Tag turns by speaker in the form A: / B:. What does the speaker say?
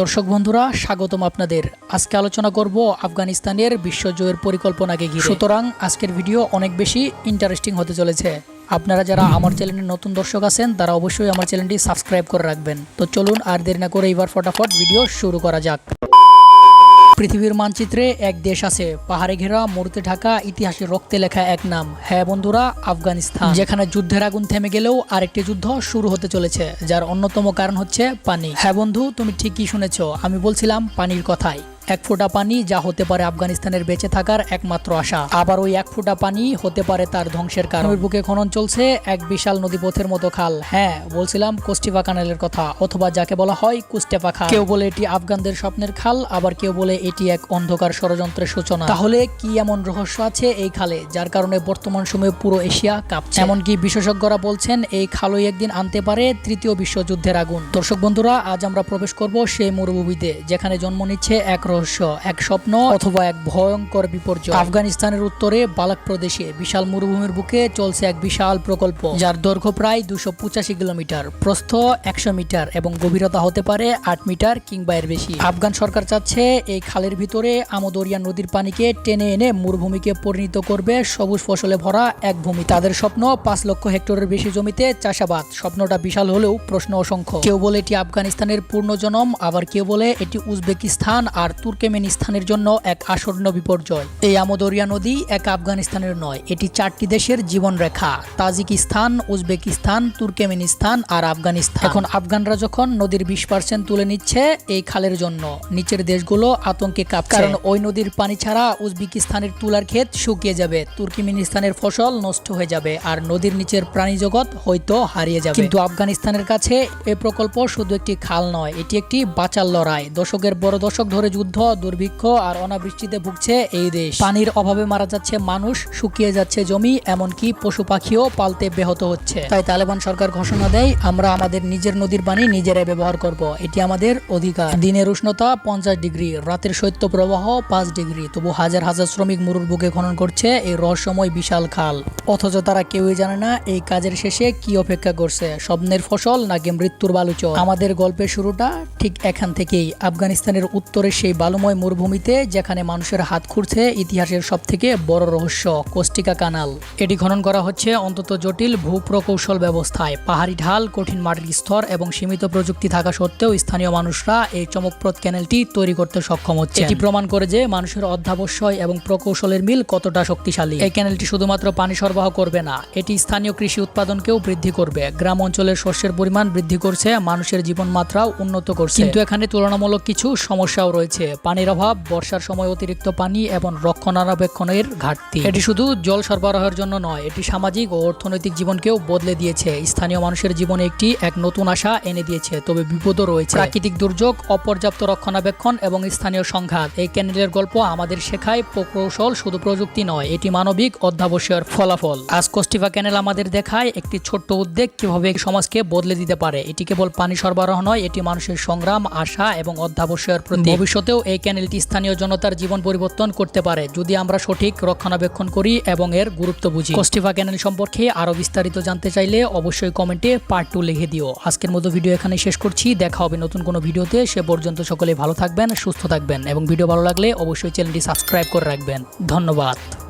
A: দর্শক বন্ধুরা, স্বাগতম আপনাদের। আজকে আলোচনা করব আফগানিস্তানের বিশ্বজয়ের পরিকল্পনাকে ঘিরে। সুতরাং আজকের ভিডিও অনেক বেশি ইন্টারেস্টিং হতে চলেছে। আপনারা যারা আমার চ্যানেলে নতুন দর্শক আছেন, তারা অবশ্যই আমার চ্যানেলটি সাবস্ক্রাইব করে রাখবেন। তো চলুন আর দেরি না করে এবার ফটাফট ভিডিও শুরু করা যাক। পৃথিবীর মানচিত্রে এক দেশ আছে, পাহাড়ে ঘেরা, মরুতে ঢাকা, ইতিহাসে রক্তে লেখা এক নাম। হ্যাঁ বন্ধুরা, আফগানিস্তান। যেখানে যুদ্ধের আগুন থেমে গেলেও আরেকটি যুদ্ধ শুরু হতে চলেছে, যার অন্যতম কারণ হচ্ছে পানি। হ্যাঁ বন্ধু, তুমি ঠিকই শুনেছ, আমি বলছিলাম পানির কথাই। এক ফোঁটা পানি যা হতে পারে আফগানিস্তানের বেঁচে থাকার একমাত্র আশা। আবার ওই এক ফোঁটা পানি হতে পারে তার ধ্বংসের কারণ। বুকে খনন চলছে এক বিশাল নদীপথের মতো খাল। হ্যাঁ বলছিলাম কুস্টিফা কানালের কথা, অথবা যাকে বলা হয় কুস্টেফা খাল কেউ বলে এটি আফগানদের স্বপ্নের খাল, আবার কেউ বলে এটি এক অন্ধকার ষড়যন্ত্রের সূচনা। তাহলে কি এমন রহস্য আছে এই খালে, যার কারণে বর্তমান সময়ে পুরো এশিয়া কাঁপছে? এমনকি বিশেষজ্ঞরা বলছেন এই খালই একদিন আনতে পারে তৃতীয় বিশ্বযুদ্ধের আগুন। দর্শক বন্ধুরা, আজ আমরা প্রবেশ করব সেই মরুভূমিতে, যেখানে জন্ম নিচ্ছে এক রহস্য। এক স্বপ্ন অথবা এক ভয়ঙ্কর বিপর্যয়। আফগানিস্তানের উত্তরে বালাক প্রদেশে বিশাল মরুভূমির বুকে চলছে এক বিশাল প্রকল্প, যার দৈর্ঘ্য প্রায় দুশো পঁচাশি কিলোমিটার। প্রস্থ একশো মিটার এবং গভীরতা হতে পারে আট মিটার কিংবা এর বেশি। আফগান সরকার চাচ্ছে এই খালের ভিতরে আমদরিয়া নদীর পানিকে টেনে এনে মরুভূমিকে পরিণত করবে সবুজ ফসলে ভরা এক ভূমি। তাদের স্বপ্ন পাঁচ লক্ষ হেক্টরের বেশি জমিতে চাষাবাদ। স্বপ্নটা বিশাল হলেও প্রশ্ন অসংখ্য। কেউ বলে এটি আফগানিস্তানের পূর্ণজনম আবার কেউ বলে এটি উজবেকিস্তান আর তুর্কমেনিস্তানের জন্য এক আসন্ন বিপর্যয়। এই আমদরিয়া নদী এক আফগানিস্তানের নয়, এটি চারটি দেশের জীবন রেখা তাজিকিস্তান, উজবেকিস্তান, তুর্কমেনিস্তান আর আফগানিস্তান। এখন আফগানরা যখন নদীর বিশ পার্সেন্ট তুলে নিচ্ছে এই খালের জন্য, নিচের দেশগুলো আতঙ্কে কাঁপছে। কারণ ওই নদীর পানি ছাড়া উজবেকিস্তানের তুলার ক্ষেত শুকিয়ে যাবে, তুর্কমেনিস্তানের ফসল নষ্ট হয়ে যাবে আর নদীর নিচের প্রাণী জগৎ হয়তো হারিয়ে যাবে। কিন্তু আফগানিস্তানের কাছে এ প্রকল্প শুধু একটি খাল নয়, এটি একটি বাঁচার লড়াই। দশকের বড় দশক ধরে যুদ্ধ দুর্ভিক্ষ আর অনাবৃষ্টিতে ভুগছে এই দেশ। পানির অভাবে মারা যাচ্ছে মানুষ, শুকিয়ে যাচ্ছে জমি, এমনকি পশু পাখিও পালতে ব্যাহত হচ্ছে। তাই তালেবান সরকার ঘোষণা দেয়, আমরা আমাদের নিজের নদীর পানি নিজেরাই ব্যবহার করব। এটি আমাদের অধিকার। দিনের উষ্ণতা পঞ্চাশ ডিগ্রি, রাতের শৈত্য প্রবাহ পাঁচ ডিগ্রি। তবু হাজার হাজার শ্রমিক মরুর বুকে খনন করছে এই রহস্যময় বিশাল খাল। অথচ তারা কেউই জানে না এই কাজের শেষে কি অপেক্ষা করছে, স্বপ্নের ফসল নাকি মৃত্যুর বালুচ আমাদের গল্পের শুরুটা ঠিক এখান থেকেই। আফগানিস্তানের উত্তরে সেই বালুময় মরুভূমিতে, যেখানে মানুষের হাত খুঁড়ছে ইতিহাসের সব থেকে বড় রহস্য, কোস্টিকা কানাল। এটি খনন করা হচ্ছে অন্তত জটিল ভূপ্রকৌশল ব্যবস্থায়। পাহাড়ি ঢাল, কঠিন মাটির স্তর এবং সীমিত প্রযুক্তি থাকা সত্ত্বেও স্থানীয় মানুষরা এই চমকপ্রদ ক্যানেলটি তৈরি করতে সক্ষম হচ্ছে এটি প্রমাণ করে যে মানুষের অধ্যাবসায় এবং প্রকৌশলের মিল কতটা শক্তিশালী। এই ক্যানেলটি শুধুমাত্র পানি সরবরাহ করবে না, এটি স্থানীয় কৃষি উৎপাদনকেও বৃদ্ধি করবে। গ্রাম অঞ্চলের শস্যের পরিমাণ বৃদ্ধি করছে, মানুষের জীবনমাত্রাও উন্নত করছে। কিন্তু এখানে তুলনামূলক কিছু সমস্যাও রয়েছে। পানির অভাব, বর্ষার সময় অতিরিক্ত পানি এবং রক্ষণাবেক্ষণের ঘাটতি। এটি শুধু জল সরবরাহের জন্য নয়, এটি সামাজিক ও অর্থনৈতিক জীবনকেও বদলে দিয়েছে। স্থানীয় মানুষের জীবনে একটি, এক নতুন আশা এনে দিয়েছে, তবে বিপদও রয়েছে। প্রাকৃতিক দুর্যোগ, অপর্যাপ্ত রক্ষণাবেক্ষণ এবং স্থানীয় সংঘাত, এই ক্যানেলের গল্প আমাদের শেখায় প্রকৌশল শুধু প্রযুক্তি নয়, এটি মানবিক অধ্যাবসায়ের ফলাফল। আজ কোস্টিভা ক্যানেল আমাদের দেখায় একটি ছোট্ট উদ্যোগ কীভাবে সমাজকে বদলে দিতে পারে। এটি কেবল পানি সরবরাহ নয়, এটি মানুষের সংগ্রাম, আশা এবং অধ্যাবসায়ের প্রতি ভবিষ্যতেও এই ক্যানেলটি স্থানীয় জনতার জীবন পরিবর্তন করতে পারে। যদি আমরা সঠিক রক্ষণাবেক্ষণ করি এবং এর গুরুত্ব বুঝি। কোস্টিফা ক্যানেল সম্পর্কে আরও বিস্তারিত জানতে চাইলে অবশ্যই কমেন্টে পার্ট টু লিখে দিও। আজকের মতো ভিডিও এখানে শেষ করছি। দেখা হবে নতুন কোনো ভিডিওতে। সে পর্যন্ত সকলে ভালো থাকবেন, সুস্থ থাকবেন এবং ভিডিও ভালো লাগলে অবশ্যই চ্যানেলটি সাবস্ক্রাইব করে রাখবেন। ধন্যবাদ।